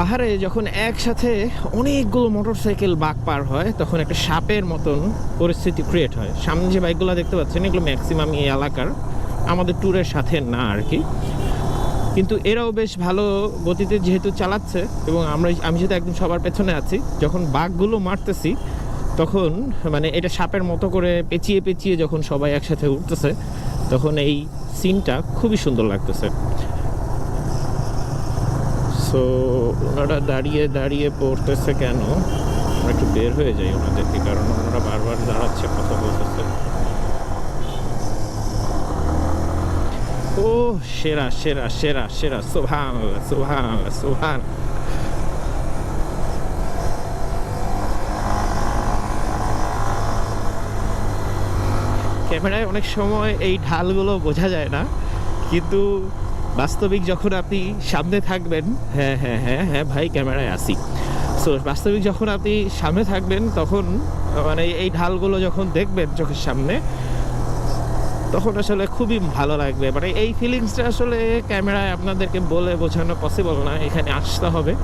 পাহাড়ে যখন একসাথে অনেকগুলো মোটরসাইকেল বাঁক পার হয়, তখন একটা সাপের মতন পরিস্থিতি ক্রিয়েট হয়। সামনে যে বাইকগুলো দেখতে পাচ্ছেন, এগুলো ম্যাক্সিমাম এই এলাকার। আমাদের ট্যুরের সাথে না আর কি। কিন্তু এরাও বেশ ভালো গতিতে যেহেতু চালাচ্ছে এবং আমরা, আমি যেহেতু একদম সবার পেছনে আছি, যখন বাঘগুলো মারতেছি, তখন মানে এটা সাপের মতো করে পেঁচিয়ে পেঁচিয়ে যখন সবাই একসাথে উঠতেছে, তখন এই সিনটা খুবই সুন্দর লাগতেছে। সো ওনারা দাঁড়িয়ে দাঁড়িয়ে পড়তেছে কেন? আমরা একটু বের হয়ে যাই ওনাদেরকে কারণ ওনারা বারবার দাঁড়াচ্ছে, কথা বলতেছে। ও, সেরা সেরা সেরা সেরা সুভান সুভান সোহান ক্যামেরায় অনেক সময় এই ঢালগুলো বোঝা যায় না, কিন্তু বাস্তবিক যখন আপনি সামনে থাকবেন হ্যাঁ হ্যাঁ হ্যাঁ হ্যাঁ ভাই, ক্যামেরায় আসি সো বাস্তবিক যখন আপনি সামনে থাকবেন, তখন মানে এই ঢালগুলো যখন দেখবেন চোখের সামনে, তখন আসলে খুবই ভালো লাগবে। মানে এই ফিলিংসটা আসলে ক্যামেরায় আপনাদেরকে বলে বোঝানো পসিবল না। এখানে আসতে হবে।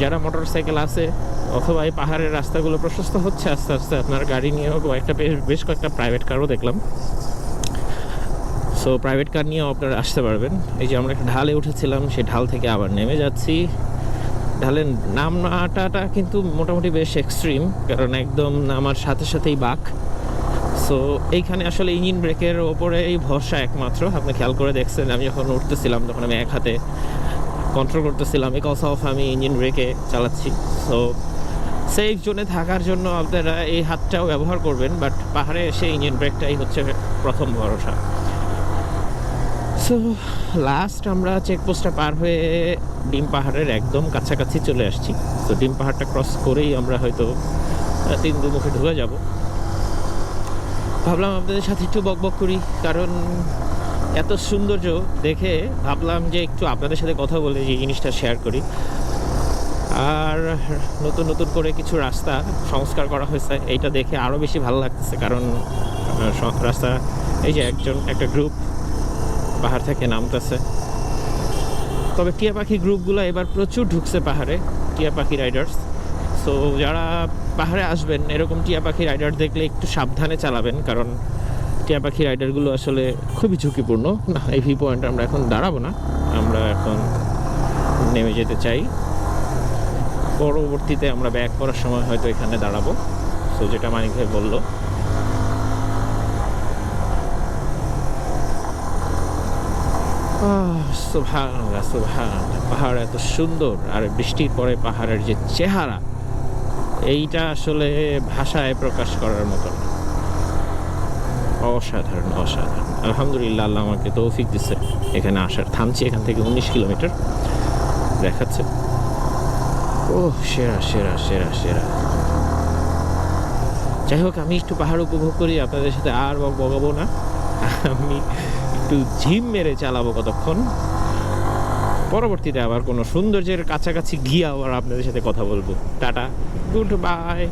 যারা মোটর সাইকেল আছে, অথবা এই পাহাড়ের রাস্তাগুলো প্রশস্ত হচ্ছে, আস্তে আস্তে আপনার গাড়ি নিয়েও কয়েকটা বেশ বেশ কয়েকটা প্রাইভেট কারও দেখলাম। সো প্রাইভেট কার নিয়েও আপনারা আসতে পারবেন। এই যে আমরা একটা ঢালে উঠেছিলাম, সেই ঢাল থেকে আবার নেমে যাচ্ছি। ঢালের নামটাটা কিন্তু মোটামুটি বেশ এক্সট্রিম কারণ একদম নামার সাথে সাথেই বাঁক। সো এইখানে আসলে ইঞ্জিন ব্রেকের ওপরে এই ভরসা একমাত্র। আপনি খেয়াল করে দেখছেন, আমি যখন উঠতেছিলাম, তখন আমি এক হাতে কন্ট্রোল করতেছিলাম। বিকজ অফ আমি ইঞ্জিন ব্রেকে চালাচ্ছি। সো সেফ জোনে থাকার জন্য আপনারা এই হাতটাও ব্যবহার করবেন বাট পাহাড়ে এসে ইঞ্জিন ব্রেকটাই হচ্ছে প্রথম ভরসা। সো লাস্ট আমরা চেকপোস্টটা পার হয়ে ডিম পাহাড়ের একদম কাছাকাছি চলে আসছি। তো ডিম পাহাড়টা ক্রস করেই আমরা হয়তো তিন দুমুখে ঢুকে যাব। ভাবলাম আপনাদের সাথে একটু বক বক করি, কারণ এত সৌন্দর্য দেখে ভাবলাম যে একটু আপনাদের সাথে কথা বলে এই জিনিসটা শেয়ার করি। আর নতুন নতুন করে কিছু রাস্তা সংস্কার করা হয়েছে, এইটা দেখে আরও বেশি ভালো লাগতেছে, কারণ রাস্তা, এই যে একজন, একটা গ্রুপ পাহাড় থেকে নামতেছে। তবে টিয়া পাখি গ্রুপগুলো এবার প্রচুর ঢুকছে পাহাড়ে, টিয়া পাখি রাইডার্স। সো যারা পাহাড়ে আসবেন, এরকম টিয়া পাখি রাইডার দেখলে একটু সাবধানে চালাবেন, কারণ টিয়া পাখি রাইডারগুলো আসলে খুবই ঝুঁকিপূর্ণ। না, এই ভি পয়েন্ট আমরা এখন দাঁড়াবো না, আমরা এখন নেমে যেতে চাই। পরবর্তীতে আমরা ব্যাক করার সময় হয়তো এখানে দাঁড়াবো। সো যেটা মানিক ভাই বলল পাহাড় এত সুন্দর, আর বৃষ্টির পরে পাহাড়ের যে চেহারা, এইটা আসলে ভাষায় প্রকাশ করার মতো না। অসাধারণ অসাধারণ। আলহামদুলিল্লাহ, আল্লাহ আমাকে তৌফিক দিচ্ছে এখানে আসার থামছি, এখান থেকে উনিশ কিলোমিটার। দেখাচ্ছে। ও সেরা সেরা সেরা সেরা। যাই হোক, আমি একটু পাহাড় উপভোগ করি, আপনাদের সাথে আর বকাবো না। আমি একটু ঝিম মেরে চালাবো কতক্ষণ? পরবর্তীতে আবার কোনো সৌন্দর্যের কাছাকাছি গিয়ে আবার আপনাদের সাথে কথা বলব। Tata, good bye.